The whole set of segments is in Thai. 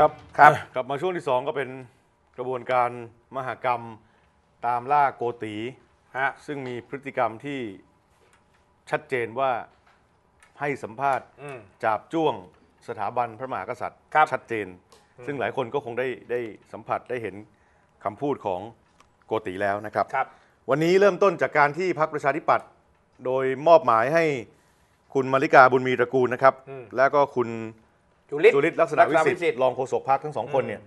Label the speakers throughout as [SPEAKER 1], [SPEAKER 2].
[SPEAKER 1] ครับ
[SPEAKER 2] ครับ
[SPEAKER 1] กลับมาช่วงที่ 2 ก็เป็นกระบวนการมหกรรมตามล่าโกตี
[SPEAKER 2] ฮะ
[SPEAKER 1] ซึ่งมีพฤติกรรมที่ชัดเจนว่าให้สัมภาษณ์
[SPEAKER 2] อืม
[SPEAKER 1] จาบจ้วงสถาบันพระมหากษัตริย์
[SPEAKER 2] ครับ
[SPEAKER 1] ชัดเจน ซึ่งหลายคนก็คงได้ได้สัมผัสได้เห็นคำพูดของโกติแล้วนะครับ
[SPEAKER 2] ครับ
[SPEAKER 1] วันนี้เริ่มต้นจากการที่พรรคประชาธิปัตย์โดยมอบหมายให้คุณมาริกาบุญมีตระกูลนะครับ
[SPEAKER 2] อืม
[SPEAKER 1] แล้วก็คุณ
[SPEAKER 2] จุลิศ
[SPEAKER 1] จุลิศลักษณะวิสิท
[SPEAKER 2] ลักษณะวิสิทธิ์
[SPEAKER 1] ธิ์รองโฆษกพรรคทั้งสองคนเนี่ย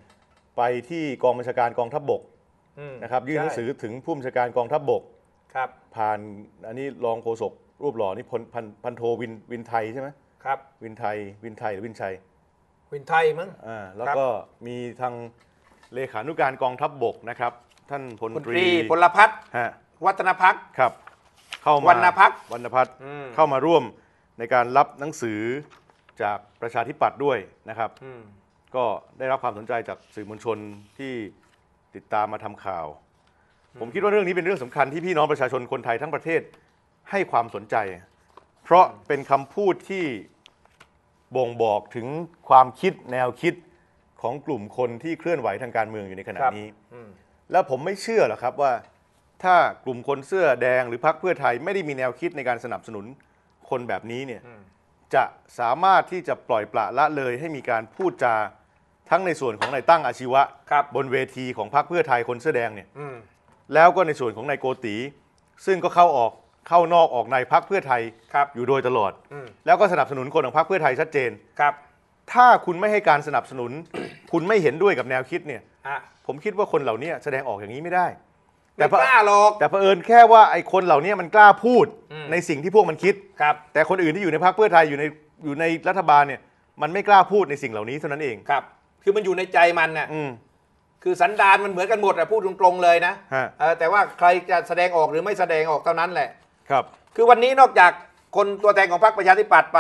[SPEAKER 1] ไปที่กองบัญชาการกองทัพบก
[SPEAKER 2] อืม
[SPEAKER 1] นะครับยื่นหนังสือ
[SPEAKER 2] ใช่
[SPEAKER 1] ถึงผู้บัญชาการกองทัพบก
[SPEAKER 2] ครับ
[SPEAKER 1] ผ่านอันนี้รองโฆษกรูปหล่อนี่พลพันพันโทวินวินไทยใช่ไหม
[SPEAKER 2] ครับ
[SPEAKER 1] วินไทยวินไทยหรือวินชัย
[SPEAKER 2] วินไทยมั้ง
[SPEAKER 1] อ่าแล้ว
[SPEAKER 2] ครับ
[SPEAKER 1] ก็มีทางเลขานุการกองทัพบกนะครับ ท่านพล
[SPEAKER 2] คุณ
[SPEAKER 1] ต
[SPEAKER 2] ต
[SPEAKER 1] รี
[SPEAKER 2] รีพลพัฒน์
[SPEAKER 1] ฮะ
[SPEAKER 2] วัฒนพักษ์
[SPEAKER 1] ครับ เข้ามาว
[SPEAKER 2] รรณพักษ์
[SPEAKER 1] วรรณพัฒน์
[SPEAKER 2] อืม
[SPEAKER 1] เข้ามาร่วมในการรับหนังสือ จากประชาธิปัตย์ด้วยนะครับ
[SPEAKER 2] อืม
[SPEAKER 1] ก็ได้รับความสนใจจากสื่อมวลชนที่ติดตามมาทำข่าว ผมคิดว่าเรื่องนี้เป็นเรื่องสำคัญที่พี่น้องประชาชนคนไทยทั้งประเทศให้ความสนใจ เพราะเป็นคำพูดที่บ่งบอกถึงความคิดแนวคิดของกลุ่มคนที่เคลื่อนไหวทางการเมืองอยู่ในขณะ
[SPEAKER 2] ครับ
[SPEAKER 1] นี้
[SPEAKER 2] อืม
[SPEAKER 1] แล้วผมไม่เชื่อหรอกครับว่า ถ้ากลุ่มคนเสื้อแดงหรือพรรคเพื่อไทยไม่ได้มีแนวคิดในการสนับสนุนคนแบบนี้เนี่ย
[SPEAKER 2] อืม
[SPEAKER 1] จะสามารถที่จะปล่อยปละละเลยให้มีการพูดจาทั้งในส่วนของนายตั้งอาชีวะ
[SPEAKER 2] ครับ
[SPEAKER 1] บนเวทีของพรรคเพื่อไทยคนเสื้อแดงเนี่ย
[SPEAKER 2] อืม
[SPEAKER 1] แล้วก็ในส่วนของนายโกตีซึ่งก็เข้าออกเข้านอกออกในพรรคเพื่อไทย
[SPEAKER 2] ครับ
[SPEAKER 1] อยู่โดยตลอด
[SPEAKER 2] อืม
[SPEAKER 1] แล้วก็สนับสนุนคนของพรรคเพื่อไทยชัดเจน
[SPEAKER 2] ครับ
[SPEAKER 1] ถ้าคุณไม่ให้การสนับสนุน คุณไม่เห็นด้วยกับแนวคิดเนี่ย
[SPEAKER 2] อะ
[SPEAKER 1] ผมคิดว่าคนเหล่านี้แสดงออกอย่างนี้ไม่ได้
[SPEAKER 2] ไม่
[SPEAKER 1] เผ
[SPEAKER 2] กล้าหรอก
[SPEAKER 1] แต่เผอิญแค่ว่าไอ้คนเหล่านี้มันกล้าพูด
[SPEAKER 2] อืม
[SPEAKER 1] ในสิ่งที่พวกมันคิด
[SPEAKER 2] ครับ
[SPEAKER 1] แต่คนอื่นที่อยู่ในพรรคเพื่อไทยอยู่ในอยู่ในรัฐบาลเนี่ย มันไม่กล้าพูดในสิ่งเหล่านี้เท่านั้นเอง
[SPEAKER 2] ครับ คือมันอยู่ในใจมันน่ะ
[SPEAKER 1] อืม
[SPEAKER 2] คือสันดานมันเหมือนกันหมดอะพูดตรงๆเลยนะ
[SPEAKER 1] ฮะ
[SPEAKER 2] เออแต่ว่าใครจะแสดงออกหรือไม่แสดงออกเท่านั้นแหละ
[SPEAKER 1] ครับ
[SPEAKER 2] คือวันนี้นอกจากคนตัวแทนของพรรคประชาธิปัตย์ไป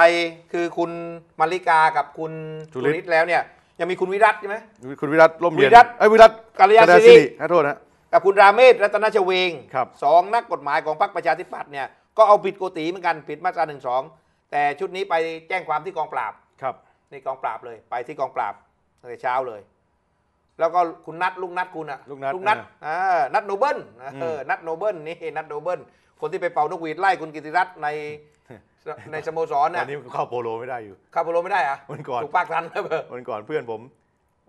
[SPEAKER 2] คือคุณมาริกากับคุณ
[SPEAKER 1] จุลิศ
[SPEAKER 2] ลิศแล้วเนี่ย ยังมีคุณวิรัตใช่ไหม
[SPEAKER 1] คุณวิรัตร่มเย็น
[SPEAKER 2] วิรัติ
[SPEAKER 1] ไอ้ยวิรัต
[SPEAKER 2] กัลยาณ
[SPEAKER 1] กั
[SPEAKER 2] สิริ
[SPEAKER 1] ขอโทษนะ
[SPEAKER 2] กับคุณราเมศรัตนชเวง
[SPEAKER 1] ครับ
[SPEAKER 2] สองนักกฎหมายของพรรคประชาธิปัตย์เนี่ยก็เอาผิดโกตีเหมือนกันผิดมาตราหนึ่งสองแต่ชุดนี้ไปแจ้งความที่กองปราบ
[SPEAKER 1] ครับ
[SPEAKER 2] นี่กองปราบเลย ไปที่กองปราบตั้งแต่เช้าเลย แล้วก็คุณนัทลุงนัทคุณอะ
[SPEAKER 1] ลูกนัด
[SPEAKER 2] ลุงนัท
[SPEAKER 1] อ่า
[SPEAKER 2] อ่านัทโนเบิลเออ
[SPEAKER 1] ม
[SPEAKER 2] นัทโนเบิลนี่นัทโนเบิลคนที่ไปเป่านกหวีดไล่คุณกิติรัตน์ในในสโมสร
[SPEAKER 1] ต
[SPEAKER 2] เนี่
[SPEAKER 1] อยนนี้เข้าโปโลไม่ได้อยู่
[SPEAKER 2] เข้าโปโลไม่ได้อะ
[SPEAKER 1] วันก่อน
[SPEAKER 2] ถูกปากทันนะเบอร์
[SPEAKER 1] วันก่อนเพื่อนผม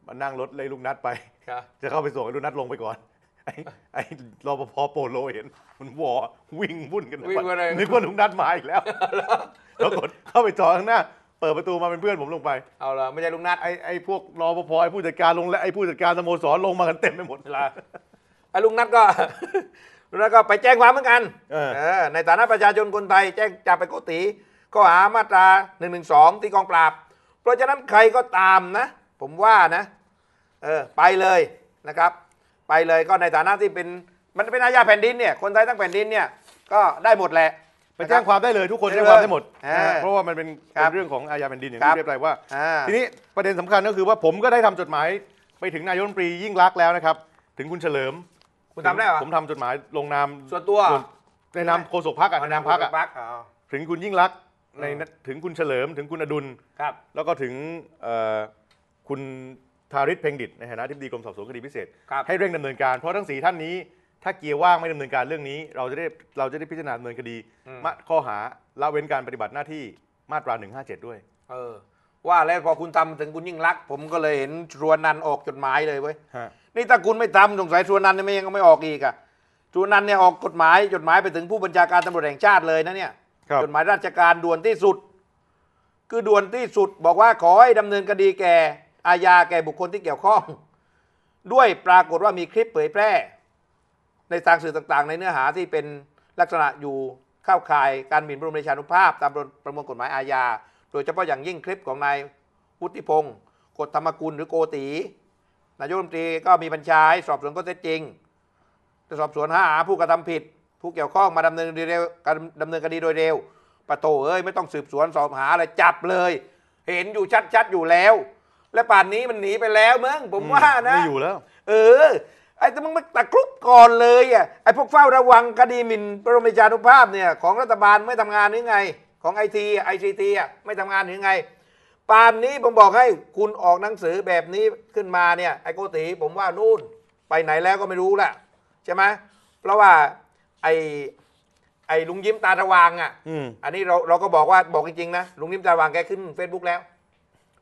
[SPEAKER 1] มานั่งรถเลยลูกนัดไป
[SPEAKER 2] ครับ
[SPEAKER 1] จะเข้าไปส่งให้ลูกนัดลงไปก่อน ไอ้ไอ้รปภโปโลเห็นมันวอวิ่งวุ่นกัน
[SPEAKER 2] วิ่งมาเลย
[SPEAKER 1] นึกว่าลุงนัดมาอีกแล้วแล้วกดเข้าไปจอดข้างหน้า เปิดประตูมาเป็นเพื่อนผมลงไป
[SPEAKER 2] เอาละไม่ใช่ลุงนัท
[SPEAKER 1] ไอ้ไอ้พวกรปภไอ้ผู้จัดการลงและไอ้ผู้จัดการสโมสรลงมากันเต็มไปหมด
[SPEAKER 2] ละไอ้ลุงนัทก็ ลุงนัทก็ไปแจ้งความเหมือนกัน
[SPEAKER 1] เออ
[SPEAKER 2] เออในฐานะประชาชนคนไทยแจ้งจับไปโกติข้อหามาตรา1นึที่กองปราบ เพราะฉะนั้นใครก็ตามนะ ผมว่านะ เออไปเลยนะครับ ไปเลยก็ในฐานะที่เป็นมันเป็นอาญาแผ่นดินเนี่ยคนไทยทั้งแผ่นดินเนี่ยก็ได้หมดแหละ
[SPEAKER 1] ไปแจ้งความได้เลยทุกคน
[SPEAKER 2] ได้
[SPEAKER 1] แจ้งความได้หมด
[SPEAKER 2] อ่า
[SPEAKER 1] นะฮะเพราะว่ามันเป็น
[SPEAKER 2] ครับ
[SPEAKER 1] เป็นเรื่องของอาญาแผ่นดินอย่าง
[SPEAKER 2] ครั
[SPEAKER 1] ที่
[SPEAKER 2] บ
[SPEAKER 1] เรียบร้อยว่า
[SPEAKER 2] อ่า
[SPEAKER 1] ทีนี้ประเด็นสำคัญก็คือว่าผมก็ได้ทำจดหมายไปถึงนายกรัฐมนตรียิ่งรักษณ์แล้วนะครับ ถึงคุณเฉลิม
[SPEAKER 2] คุณทำได้เหรอ
[SPEAKER 1] ผมทำจดหมายลงนาม
[SPEAKER 2] ส่วนตัว
[SPEAKER 1] ในนามโฆษกพรรคอะในนามพรรคอะ
[SPEAKER 2] พักอ๋อ
[SPEAKER 1] ถึงคุณยิ่งรักษณ์ใน
[SPEAKER 2] อืม
[SPEAKER 1] ถึงคุณเฉลิม ถึงคุณอดุล
[SPEAKER 2] ครับ
[SPEAKER 1] แล้วก็ถึงเอ่อคุณ ทาริศเพ็งดิตในฐานะที่ปดีกรมสอบสวนคดีพิเศษ
[SPEAKER 2] ครับ
[SPEAKER 1] ให้เร่งดำเนินการเพราะทั้งสีท่านนี้ ถ้าเกียร์ว่างไม่ดำเนินการเรื่องนี้ เราจะได้เราจะได้พิจารณาดำเนินคดี
[SPEAKER 2] อืม
[SPEAKER 1] มาข้อหาละเว้นการปฏิบัติหน้าที่มาตรา 157 ด้วย
[SPEAKER 2] เออ ว่าแล้วพอคุณทำถึงคุณยิ่งรักษณ์ผมก็เลยเห็นชวนนันท์ออกจดหมายเลยเว้ย
[SPEAKER 1] ฮะ
[SPEAKER 2] นี่ถ้าคุณไม่ทำสงสัยชวนนันท์เนี่ยไม่ยังไม่ออกอีกอะชวนนันท์เนี่ยออกกฎหมายจดหมายไปถึงผู้บัญชาการตำรวจแห่งชาติเลยนะเนี่ย
[SPEAKER 1] ครับ
[SPEAKER 2] จดหมายราชการด่วนที่สุด คือด่วนที่สุดบอกว่าขอให้ดำเนินคดีแก่ อาญาแก่บุคคลที่เกี่ยวข้อง ด้วยปรากฏว่ามีคลิปเผยแพร่ ในทางสื่อต่างๆ ในเนื้อหาที่เป็นลักษณะอยู่เข้าข่ายการหมิ่นประมาทชานุภาพ ตามประมวลกฎหมายอาญา โดยเฉพาะอย่างยิ่งคลิปของนายวุฒิพงศ์กฎธรรมกุลหรือโกตีนายกรัฐมนตรีก็มีบัญชาให้สอบสวนข้อเท็จจริงจะสอบสวนหาผู้กระทำผิด ผู้เกี่ยวข้องมาดำเนินคดีเร็วดำเนินคดีโดยเร็วปะโตเอ้ยไม่ต้องสืบสวนสอบหาอะไรจับเลย เห็นอยู่ชัดๆอยู่แล้ว และป่านนี้มันหนีไปแล้วมึงผมว่านะ
[SPEAKER 1] ไม่อยู่แล้ว
[SPEAKER 2] เออ ไอ้แต่มึงมาตะครุบก่อนเลยอะไอ้พวกเฝ้าระวังคดีหมิ่นประมาทชานุภาพเนี่ยของรัฐบาลไม่ทำงานหรือไง ของไอทีไอซีทีอะไม่ทำงานหรือไงป่านนี้ผมบอกให้คุณออกหนังสือแบบนี้ขึ้นมาเนี่ยไอ้โกติผมว่านู่นไปไหนแล้วก็ไม่รู้แหละใช่ไหมเพราะว่าไอ้ไอ้ลุงยิ้มตาตะวางอะ
[SPEAKER 1] อืม
[SPEAKER 2] อันนี้เราเราก็บอกว่าบอกจริงๆนะลุงยิ้มตาตะวางแกขึ้น Facebook แล้ว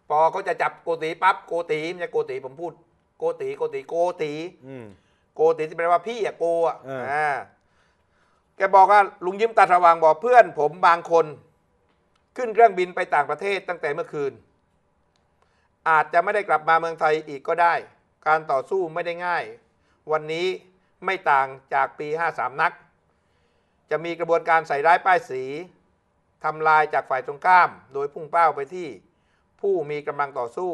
[SPEAKER 2] พอเขาจะจับโกติปั๊บโกติไม่ใช่โกติผมพูดโกติโกติโกติ
[SPEAKER 1] อืม
[SPEAKER 2] โกติที่แปลว่าพี่อะโกอะ
[SPEAKER 1] เอออ่่า
[SPEAKER 2] แกบอกว่าลุงยิ้มตาสว่างบอกเพื่อน ผมบางคน ขึ้นเครื่องบินไปต่างประเทศตั้งแต่เมื่อคืน อาจจะไม่ได้กลับมาเมืองไทยอีกก็ได้ การต่อสู้ไม่ได้ง่าย วันนี้ไม่ต่างจากปี 53 นัก จะมีกระบวนการใส่ร้ายป้ายสีทำลายจากฝ่ายตรงข้าม โดยพุ่งเป้าไปที่ ผู้มีกำลังต่อสู้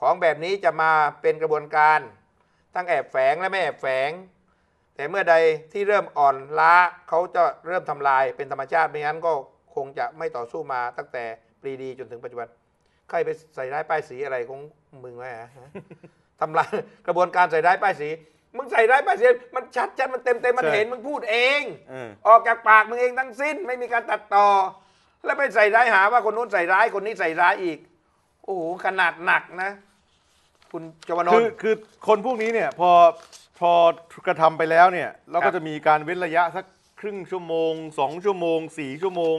[SPEAKER 2] ของแบบนี้จะมาเป็นกระบวนการ ทั้งแอบแฝงและไม่แอบแฝง แต่เมื่อใดที่เริ่มอ่อนล้าเขาจะเริ่มทำลายเป็นธรรมชาติไม่งั้นก็คงจะไม่ต่อสู้มาตั้งแต่ปรีดีจนถึงปัจจุบันใครไปใส่ร้ายป้ายสีอะไรของมึงไว้ฮะทำลายกระบวนการใส่ร้ายป้ายสีมึงใส่ร้ายป้ายสีมันชัดชัดมันเต็มเต็มมัน
[SPEAKER 1] ใช่
[SPEAKER 2] เห็นมึงพูดเอง
[SPEAKER 1] เออ
[SPEAKER 2] ออกจากปากมึงเองทั้งสิ้น ไม่มีการตัดต่อ แล้วไปใส่ร้ายหาว่าคนนู้นใส่ร้ายคนนี้ใส่ร้ายอีก โอ้โหขนาดหนักนะ คุณจวน
[SPEAKER 1] คื
[SPEAKER 2] น
[SPEAKER 1] อ
[SPEAKER 2] ท์
[SPEAKER 1] คือคนพวกนี้เนี่ยพอพอกระทำไปแล้วเนี่ยเรา
[SPEAKER 2] ครั
[SPEAKER 1] ก็
[SPEAKER 2] บ
[SPEAKER 1] จะมีการเว้นระยะสักครึ่งชั่วโมงสองชั่วโมงสี่ชั่วโมง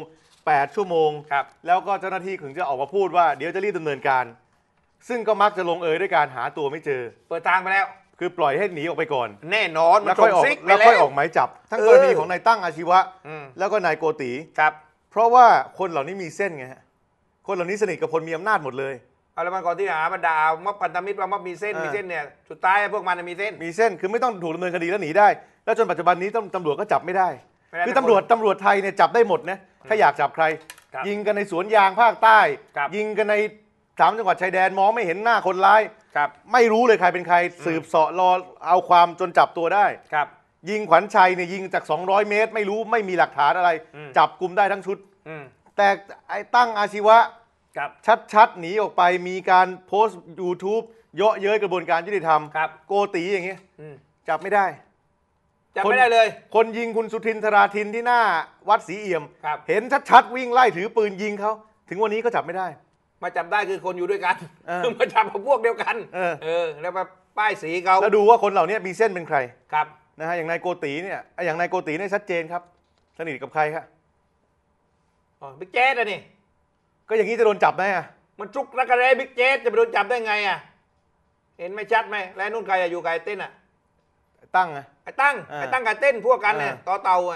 [SPEAKER 1] แปดชั่วโมง
[SPEAKER 2] ครับ
[SPEAKER 1] แล้วก็เจ้าหน้าที่ถึงจะออกมาพูดว่าเดี๋ยวจะรีบดำเนินการ ซึ่งก็มักจะลงเอยด้วยการหาตัวไม่เจอ
[SPEAKER 2] เปิดทางไปแล้ว
[SPEAKER 1] คือปล่อยให้หนีออกไปก่อน
[SPEAKER 2] แน่นอนมั
[SPEAKER 1] แล้
[SPEAKER 2] น
[SPEAKER 1] วค่อยออก
[SPEAKER 2] ส่งซิกไป
[SPEAKER 1] แล้ว
[SPEAKER 2] แล้ว
[SPEAKER 1] ค่อยออกหมายจับ ทั้ง
[SPEAKER 2] เออ
[SPEAKER 1] กรณีของนายตั้งอาชีวะ
[SPEAKER 2] อืม
[SPEAKER 1] แล้วก็นายโกติ
[SPEAKER 2] ครับ
[SPEAKER 1] เพราะว่าคนเหล่านี้มีเส้นไงฮะคนเหล่านี้สนิทกับคนมีอำนาจหมดเลย
[SPEAKER 2] เอาแล้วมันก่อนที่หาบรรดาเอาม็อบพันธมิตรว่าม็อบมีเส้น
[SPEAKER 1] เออ
[SPEAKER 2] มีเส้นเนี่ยสุดท้ายพวกมันน่ะมีเส้น
[SPEAKER 1] มีเส้นคือไม่ต้องถูกดำเนินคดีแล้วหนีได้ แล้วจนปัจจุบันนี้ตำตำรวจก็จับไม่ได้
[SPEAKER 2] ไม่ได้
[SPEAKER 1] คือ
[SPEAKER 2] ทุกคน
[SPEAKER 1] ตำรวจตำรวจไทยเนี่ยจับได้หมดนะถ้าอยากจับใคร
[SPEAKER 2] ครับ
[SPEAKER 1] ยิงกันในสวนยางภาคใต้
[SPEAKER 2] ครับ
[SPEAKER 1] ยิงกันในสามจังหวัดชายแดนมองไม่เห็นหน้าคนร้าย
[SPEAKER 2] ครับ
[SPEAKER 1] ไม่รู้เลยใครเป็นใครสืบเสาะรอเอาความจนจับตัวได้
[SPEAKER 2] ครับ
[SPEAKER 1] ยิงขวัญชัยเนี่ยยิงจาก 200 เมตร ไม่รู้ไม่มีหลักฐานอะไร
[SPEAKER 2] อืม
[SPEAKER 1] จับกลุ่มได้ทั้งชุด
[SPEAKER 2] อืม
[SPEAKER 1] แต่ไอ้ตั้งอาชีวะ
[SPEAKER 2] ครับ
[SPEAKER 1] ชัดๆหนีออกไปมีการโพสต์ YouTube เยาะเย้ยกระบวนการยุติธรรม
[SPEAKER 2] ครับ
[SPEAKER 1] โกตีอย่างเงี้ย
[SPEAKER 2] อืม
[SPEAKER 1] จับไม่ได้
[SPEAKER 2] จำไม่ได้เลย
[SPEAKER 1] คนยิงคุณสุทินธราทินที่หน้าวัดศรีเอี่ยม
[SPEAKER 2] ครับ
[SPEAKER 1] เห็นชัดๆวิ่งไล่ถือปืนยิงเขา ถึงวันนี้ก็จับไม่ได้
[SPEAKER 2] มาจับได้คือคนอยู่ด้วยกัน
[SPEAKER 1] เออ
[SPEAKER 2] มาจับกับพวกเดียวกัน
[SPEAKER 1] เออ
[SPEAKER 2] เออแล้วมาป้ายสีเขา
[SPEAKER 1] แล้วดูว่าคนเหล่านี้มีเส้นเป็นใคร
[SPEAKER 2] ครับ
[SPEAKER 1] นะฮะอย่างนายโกตีเนี่ยอย่างนายโกตีเนี่ยชัดเจนครับ สนิทกับใครครับ
[SPEAKER 2] อ๋อบิ๊กเจ๊ดอะนี่
[SPEAKER 1] ก็อย่างนี้จะโดนจับไหมอะ
[SPEAKER 2] มันจุกรักกระเรบิ๊กเจ๊ดจะไปโดนจับได้ไงอะเห็นไม่ชัดไหมแล้วนู่นใครอะอยู่กับไอ้เต้นอะ
[SPEAKER 1] ตั้งไง
[SPEAKER 2] ไอ้ตั้ง
[SPEAKER 1] อ่า
[SPEAKER 2] ไอ้ตั้งกับไอ้เต้นพวกกันเนี่ย
[SPEAKER 1] อ่า
[SPEAKER 2] ต่อเต่าไง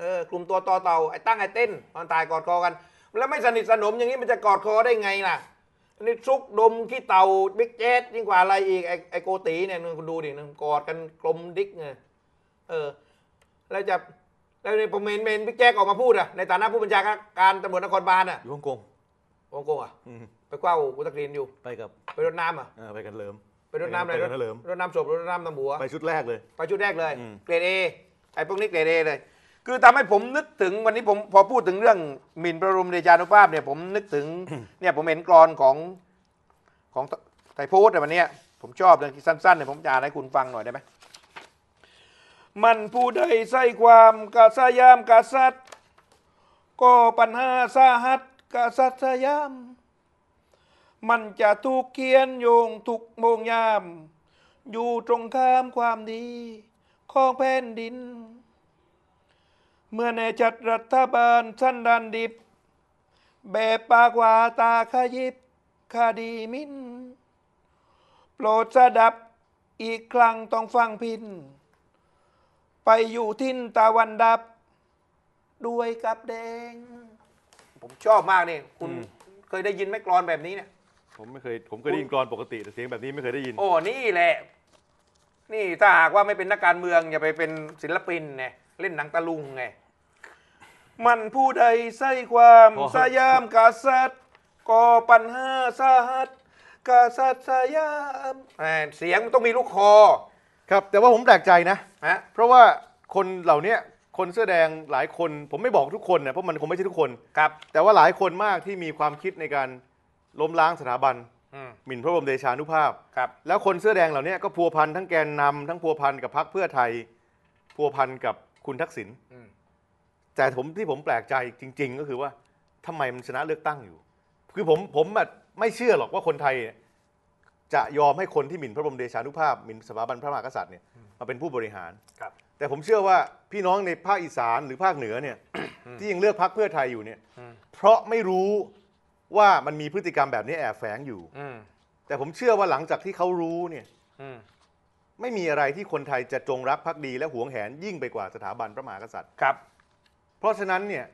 [SPEAKER 2] เออกลุ่มตัวต่อเต่าไอ้ตั้งไอ้เต้นตอนตายกอดคอกัน แล้วไม่สนิทสนมอย่างนี้มันจะกอดคอได้ไงล่ะอันนี่ซุกดมขี้เต่าบิ๊กเจ๊ดยิ่งกว่าอะไรอีกไอ้ไอ้โกตีเนี่ยนึงคุณดูดินึงกอดกันกลมดิ๊กไง เออแล้วจะแล้วในผมเห็นเมนบิ๊กแจ๊กออกมาพูดอะในฐานะผู้บัญชาการตำรวจนครบาลอะ
[SPEAKER 1] อยู่ฮ่องกง
[SPEAKER 2] ฮ่องกงอะ
[SPEAKER 1] อืม
[SPEAKER 2] ไปกว้าวกุตกรีนอยู่
[SPEAKER 1] ไปกับ
[SPEAKER 2] ไปรดน้ำอะ
[SPEAKER 1] เออไปกันเลิม
[SPEAKER 2] ไปรดน้ำอะไร
[SPEAKER 1] ไป
[SPEAKER 2] ร
[SPEAKER 1] กั
[SPEAKER 2] ด
[SPEAKER 1] นนะเหลิม
[SPEAKER 2] รดน้ำศพรดน้ำตำหัว
[SPEAKER 1] ไปชุดแรกเลย
[SPEAKER 2] ไปชุดแรกเลย
[SPEAKER 1] อืม
[SPEAKER 2] เกรดเอไอ้พวกนี้เกรดเอเลย คือทำให้ผมนึกถึงวันนี้ผมพอพูดถึงเรื่องหมิ่นประรุมเดชานุภาพเนี่ยผมนึกถึง เนี่ยผมเห็นกรอนของของไทยโพสต์ในวันเนี้ยผมชอบเลยสั้นๆเนี่ยผมจะอ่านให้คุณฟังหน่อยได้ไหม มันผู้ใดใส่ความกะสยามกษัตริย์ก็ปัญหาสาหัสกษัตริย์สยาม มันจะถูกเขียนโยงทุกโมงยาม อยู่ตรงข้ามความดีของแผ่นดิน เมื่อในจัดรัฐบาลสั้นดานดิบ แบบปากว่าตาขยิบคดีมิน โปรดสดับอีกครั้งต้องฟังพิน ไปอยู่ทินตะวันดับ ด้วยกับแดง ผมชอบมากนี่คุณ
[SPEAKER 1] อืม
[SPEAKER 2] เคยได้ยินไหมกรอนแบบนี้เนี่ย
[SPEAKER 1] ผมไม่เคย ผมเคยได้ยินกรอนปกติแต่เสียงแบบนี้ไม่เคยได้ยิน
[SPEAKER 2] โอ้นี่แหละ นี่ถ้าหากว่าไม่เป็นนักการเมืองอย่าไปเป็นศิลปินไงเล่นหนังตะลุงไง มันผู้ใดใส่ความ
[SPEAKER 1] โอ้
[SPEAKER 2] สยามกษัตริย์ก่อปัญหาสาหัสกษัตริย์สยามแหม่เสียงมันต้องมีลูกคอ
[SPEAKER 1] ครับ แต่ว่าผมแปลกใจนะ
[SPEAKER 2] ฮะ
[SPEAKER 1] เพราะว่าคนเหล่าเนี้ยคนเสื้อแดงหลายคนผมไม่บอกทุกคนนะเพราะมันคงไม่ใช่ทุกคน
[SPEAKER 2] ครับ
[SPEAKER 1] แต่ว่าหลายคนมากที่มีความคิดในการล้มล้างสถาบัน
[SPEAKER 2] อืม
[SPEAKER 1] หมิ่นพระบรมเดชานุภาพ
[SPEAKER 2] ครับ
[SPEAKER 1] แล้วคนเสื้อแดงเหล่านี้ก็พัวพันทั้งแกนนำทั้งพัวพันกับพรรคเพื่อไทย พัวพันกับคุณทักษิณ
[SPEAKER 2] อืม
[SPEAKER 1] แต่ผมที่ผมแปลกใจจริง ๆ ก็คือว่าทำไมมันชนะเลือกตั้งอยู่ คือผมผมอะไม่เชื่อหรอกว่าคนไทยเนี่ย จะยอมให้คนที่หมิ่นพระบรมเดชานุภาพหมิ่นสถาบันพระมหากษัตริย์เนี่ยมาเป็นผู้บริหาร
[SPEAKER 2] ครับ
[SPEAKER 1] แต่ผมเชื่อว่าพี่น้องในภาคอีสานหรือภาคเหนือเนี่ย ที่ยังเลือกพรรคเพื่อไทยอยู่เนี่ย
[SPEAKER 2] อืม
[SPEAKER 1] เพราะไม่รู้ว่ามันมีพฤติกรรมแบบนี้แอบแฝงอยู่
[SPEAKER 2] อืม
[SPEAKER 1] แต่ผมเชื่อว่าหลังจากที่เขารู้เนี่ย
[SPEAKER 2] อืม
[SPEAKER 1] ไม่มีอะไรที่คนไทยจะจงรักภักดีและหวงแหนยิ่งไปกว่าสถาบันพระมหากษัตริย์
[SPEAKER 2] ครับ
[SPEAKER 1] เพราะฉะนั้นเนี่ย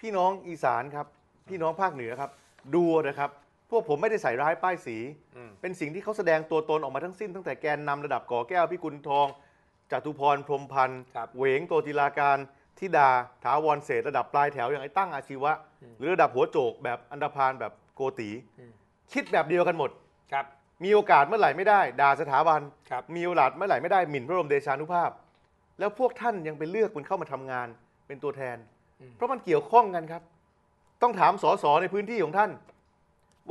[SPEAKER 1] พี่น้องอีสานครับ พี่น้องภาคเหนือครับ ดูนะครับ พวกผมไม่ได้ใส่ร้ายป้ายสี
[SPEAKER 2] อืม
[SPEAKER 1] เป็นสิ่งที่เขาแสดงตัวตนออกมาทั้งสิ้น ตั้งแต่แกนนำระดับก่อแก้วพิกุลทองจตุพรพรหมพันธ์
[SPEAKER 2] ครับ
[SPEAKER 1] เหวงโตจิลาการทิดาถาวรเศรษฐ์ระดับปลายแถวอย่างไอ้ตั้งอาชีวะหรือระดับหัวโจกแบบอันดาพานแบบโกตีคิดแบบเดียวกันหมด
[SPEAKER 2] ครับ
[SPEAKER 1] มีโอกาสเมื่อไหร่ไม่ได้ ด่าสถาบัน
[SPEAKER 2] ครับ
[SPEAKER 1] มีโอกาสเมื่อไหร่ไม่ได้หมิ่นพระบรมเดชานุภาพ แล้วพวกท่านยังไปเลือกมันเข้ามาทำงานเป็นตัวแทนเพราะมันเกี่ยวข้องกันครับ ต้องถามสสในพื้นที่ของท่าน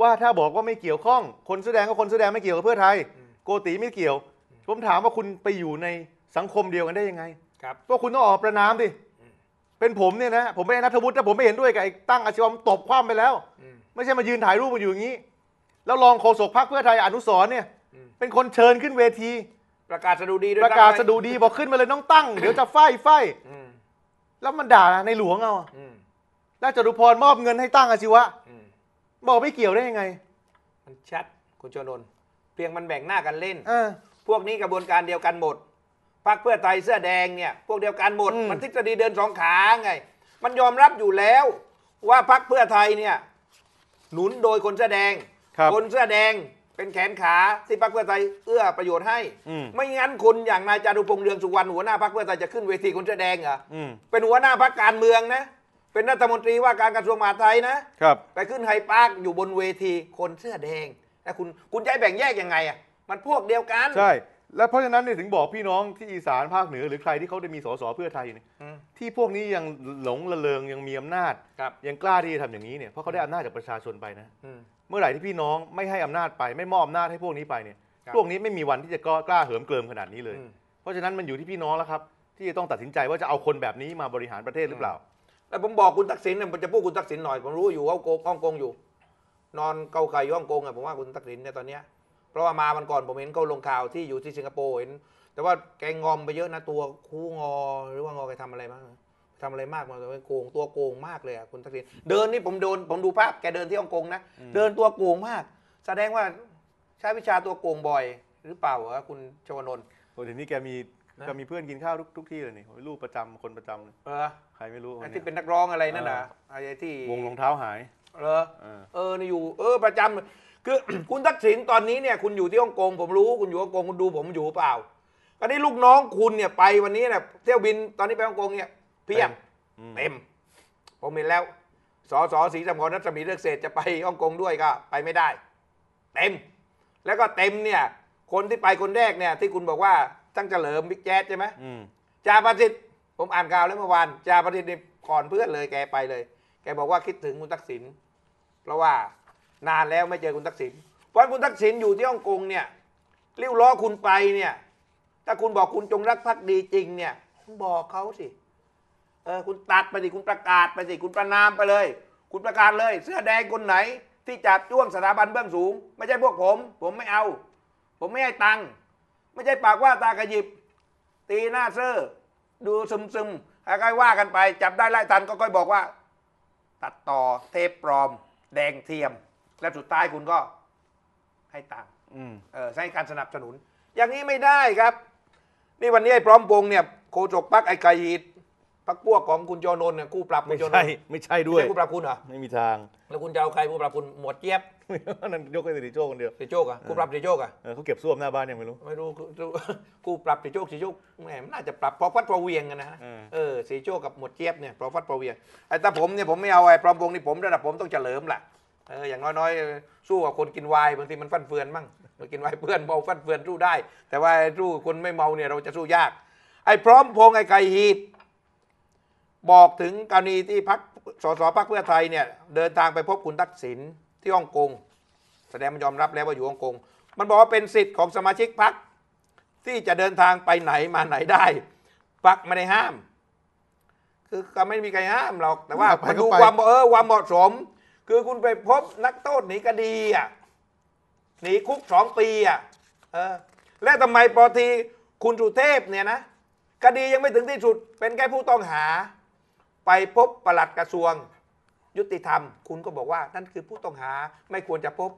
[SPEAKER 1] ว่าถ้าบอกว่าไม่เกี่ยวข้อง คนแสอแดงก็คนแสอแดงไม่เกี่ยวกับเพื่อไทย โกติไม่เกี่ยว ผมถามว่าคุณไปอยู่ในสังคมเดียวกันได้ยังไง
[SPEAKER 2] ครับ
[SPEAKER 1] พวกคุณต้องออกมาประนามดิเป็นผมเนี่ยนะผมไม่ใช่นัทวุฒิถ้าผมไม่เห็นด้วยกับไอ้ตั้งอาชีวะผมตบคว่ำไปแล้ว
[SPEAKER 2] อืม
[SPEAKER 1] ไม่ใช่มายืนถ่ายรูปมาอยู่อย่างนี้ แล้วรองโฆษกพรรคเพื่อไทยอนุสรณ์เนี่ย
[SPEAKER 2] อืม
[SPEAKER 1] เป็นคนเชิญขึ้นเวที
[SPEAKER 2] ประกาศสดุดีด้วย
[SPEAKER 1] ประกาศ
[SPEAKER 2] ซ้ำไส
[SPEAKER 1] ดุดีบอกขึ้นมาเลยน้องตั้ง เดี๋ยวจะไฟไฟ
[SPEAKER 2] อืม
[SPEAKER 1] แล้วมันด่าในหลวงเอา
[SPEAKER 2] อืม
[SPEAKER 1] แล้วจตุพรมอบเงินให้ตั้งอาชีวะ
[SPEAKER 2] อืม
[SPEAKER 1] บอกไม่เกี่ยวได้ยังไง
[SPEAKER 2] มันชัดคุณชนนท์เพียงมันแบ่งหน้ากันเล่น
[SPEAKER 1] เออ
[SPEAKER 2] พวกนี้กระบวนการเดียวกันหมดพรรคเพื่อไทยเสื้อแดงเนี่ยพวกเดียวกันหมด
[SPEAKER 1] อืม
[SPEAKER 2] มันทฤษฎีเดินสองขาไง มันยอมรับอยู่แล้ว ว่าพรรคเพื่อไทยเนี่ยหนุนโดยคนเสื้อแดง
[SPEAKER 1] ครับ
[SPEAKER 2] คนเสื้อแดงเป็นแขนขาที่พรรคเพื่อไทยเอื้อประโยชน์ให้
[SPEAKER 1] อืม
[SPEAKER 2] ไม่งั้นคนอย่างนายจารุพงษ์เรืองสุวรรณหัวหน้าพรรคเพื่อไทยจะขึ้นเวทีคนเสื้อแดงเหรอ
[SPEAKER 1] อืม
[SPEAKER 2] เป็นหัวหน้าพรรคการเมืองนะ เป็นรัฐมนตรีว่าการกระทรวงมหาดไทยนะ
[SPEAKER 1] ครับ
[SPEAKER 2] ไปขึ้นไฮปาร์คอยู่บนเวทีคนเสื้อแดงแล้วคุณคุณจะให้แบ่งแยกยังไงอะมันพวกเดียวกัน
[SPEAKER 1] ใช่ แล้วเพราะฉะนั้นเนี่ยถึงบอกพี่น้องที่อีสานภาคเหนือ หรือใครที่เขาได้มีสสเพื่อไทยเนี่ย
[SPEAKER 2] อืม
[SPEAKER 1] ที่พวกนี้ยังหลงระเริงยังมีอำนาจ
[SPEAKER 2] ครับ
[SPEAKER 1] ยังกล้าที่จะทำอย่างนี้เนี่ยเพราะเขาได้อำนาจจากประชาชนไปนะ
[SPEAKER 2] อืม
[SPEAKER 1] เมื่อไหร่ที่พี่น้องไม่ให้อำนาจไปไม่มอบอำนาจให้พวกนี้ไปเนี่ย
[SPEAKER 2] ครับ
[SPEAKER 1] พวกนี้ไม่มีวันที่จะกล้าเหิมเกริมขนาดนี้เลย
[SPEAKER 2] อืม
[SPEAKER 1] เพราะฉะนั้นมันอยู่ที่พี่น้องแล้วครับ ที่จะต้องตัดสินใจว่าจะเอาคนแบบนี้มาบริหารประเทศหรือเปล่า
[SPEAKER 2] แล้วผมบอกคุณทักษิณเนี่ยผมจะพูดคุณทักษิณหน่อยผมรู้อยู่ว่าฮ่องกงฮ่องกงอยู่ นอนเกาไข่อยู่ฮ่องกงอะผมว่าคุณทักษิณเนี่ยตอนเนี้ยเพราะว่ามาวันก่อนผมเห็นเขาลงข่าวที่อยู่ที่สิงคโปร์เห็น แต่ว่าแกงอมไปเยอะนะตัวคูงอหรือว่างอแกทำอะไรบ้างทำอะไรมากมาเลยโกงตัวโกงมากเลยอะคุณทักษิณเดินนี่ผมโดนผมดูภาพแกเดินที่ฮ่องกงนะเดินตัวโกงมาก แสดงว่าใช้วิชาตัวโกงบ่อย หรือเปล่าอะคุณชวนนท์
[SPEAKER 1] โอ้ทีนี้แกมี
[SPEAKER 2] นะ
[SPEAKER 1] แก็มีเพื่อนกินข้าวทุกทุกที่เลยนี่ลูกประจำคนประจำเลย
[SPEAKER 2] เออ
[SPEAKER 1] ใครไม่รู้
[SPEAKER 2] ไอ้
[SPEAKER 1] คน
[SPEAKER 2] ที่
[SPEAKER 1] เนี้ย
[SPEAKER 2] เป็นนักร้องอะไรนั่นนะไอ้ที่
[SPEAKER 1] วงรองเท้าหาย
[SPEAKER 2] เออ
[SPEAKER 1] เออ
[SPEAKER 2] เออนี่อยู่ เออประจำคือคุณทักษิณตอนนี้เนี่ยคุณอยู่ที่ฮ่องกงผมรู้คุณอยู่ฮ่องกงคุณดูผมอยู่เปล่าอันนี้ลูกน้องคุณเนี่ยไปวันนี้เนี่ยเที่ยวบินตอนนี้ไปฮ่องกงเนี่ยเพียบ
[SPEAKER 1] อืม
[SPEAKER 2] เต็ม ผมเห็นแล้วสอสอสีสมรรัศมีเลือกเศรษฐ์จะไปฮ่องกงด้วยก็ ไปไม่ได้ เต็ม แล้วก็เต็มเนี่ย คนที่ไปคนแรกเนี่ย ที่คุณบอกว่า ตั้งเฉลิมบิ๊กแจ๊ดใช่ไหม
[SPEAKER 1] อืม
[SPEAKER 2] จ่าประสิทธิ์ผมอ่านข่าวแล้วเมื่อวานจ่าประสิทธิ์นี่ก่อนเพื่อนเลยแกไปเลย แกบอกว่าคิดถึงคุณทักษิณเพราะว่านานแล้วไม่เจอคุณทักษิณเพราะคุณทักษิณอยู่ที่ฮ่องกงเนี่ยริ้วล้อคุณไปเนี่ย ถ้าคุณบอกคุณจงรักภักดีจริงเนี่ยคุณบอกเขาสิเออคุณตัดไปสิคุณประกาศไปสิคุณประนามไปเลย คุณประกาศเลย เสื้อแดงคนไหน ที่จับจ้วงสถาบันเบื้องสูง ไม่ใช่พวกผม ผมไม่เอา ผมไม่ให้ตังค์ ไม่ใช่ปากว่าตากระยิบ ตีหน้าเซอร์ดูซึมซึมๆค่อยๆว่ากันไป จับได้ไล่ทันก็ค่อยบอกว่า ตัดต่อเทปปลอม แดงเทียม แล้วสุดท้ายคุณก็ให้ตังค์
[SPEAKER 1] อืม
[SPEAKER 2] เออใช้การสนับสนุน อย่างนี้ไม่ได้ครับ นี่วันนี้ไอ้พร้อมพงษ์เนี่ยโคจกปักไอ้ไก่หีดพักพวกของคุณโจนนท์เนี่ยคู่ปรับคุ
[SPEAKER 1] ไม่
[SPEAKER 2] ณโจนน
[SPEAKER 1] ใช่
[SPEAKER 2] ท์
[SPEAKER 1] ไม่ใช่ด้
[SPEAKER 2] ไม่
[SPEAKER 1] วย
[SPEAKER 2] ใช่คู่ปรับคุณเหรอ
[SPEAKER 1] ไม่มีทาง
[SPEAKER 2] แล้วคุณจะเอาใครคู่ปรับคุณหมวดเจี๊ยบ
[SPEAKER 1] นั่นยกให้สิริโจ้คนเดียว
[SPEAKER 2] เสียโจกอะคู่ปรับเสียโจกอะ
[SPEAKER 1] เออเขาเก็บส้วมหน้าบ้านยังไม่รู้
[SPEAKER 2] ไม่รู้รู้กูปรับสีโจกสีโจกแหมมันน่าจะปรับพอฟัดพอเวียงกันนะฮะ
[SPEAKER 1] เออ
[SPEAKER 2] เออสีโจกกับหมวดเจี๊ยบเนี่ยพอฟัดพอเวียงไอ้ถ้าผมเนี่ยผมไม่เอาไอ้ปลอมวงนี่ผมระดับผมต้องเฉลิมล่ะเอออย่างน้อยๆ สู้กับคนกินไวน์บางทีมันฟันเฟือนมั่งมันกินไวน์เพื่อนเมาฟันเฟือนสู้ได้ แต่ว่าไอ้สู้คนไม่เมาเนี่ยเราจะสู้ยาก ไอ้พร้อมพงษ์ไอ้ไก่ฮีดบอกถึงกรณีที่พักสสพักเพื่อไทยเนี่ยเดินทางไปพบคุณทักษิณ ที่ฮ่องกงแสดงมันยอมรับแล้วว่าอยู่ฮ่องกง มันบอกว่าเป็นสิทธิ์ของสมาชิกพักที่จะเดินทางไปไหนมาไหนได้พักไม่ได้ห้าม คือก็ไม่มีใครห้ามหรอกแต่ว่า
[SPEAKER 1] ไป
[SPEAKER 2] มัน
[SPEAKER 1] ก็
[SPEAKER 2] ดู
[SPEAKER 1] ไป
[SPEAKER 2] ความเออความเหมาะสมคือคือคุณไปพบนักโทษหนีคดีอะหนีคุกสองปีอะเออและทำไมพอทีคุณสุเทพเนี่ยนะคดียังไม่ถึงที่สุดเป็นแค่ผู้ต้องหา ไปพบปลัดกระทรวง ยุติธรรม คุณก็บอกว่านั่นคือผู้ต้องหาไม่ควรจะพบ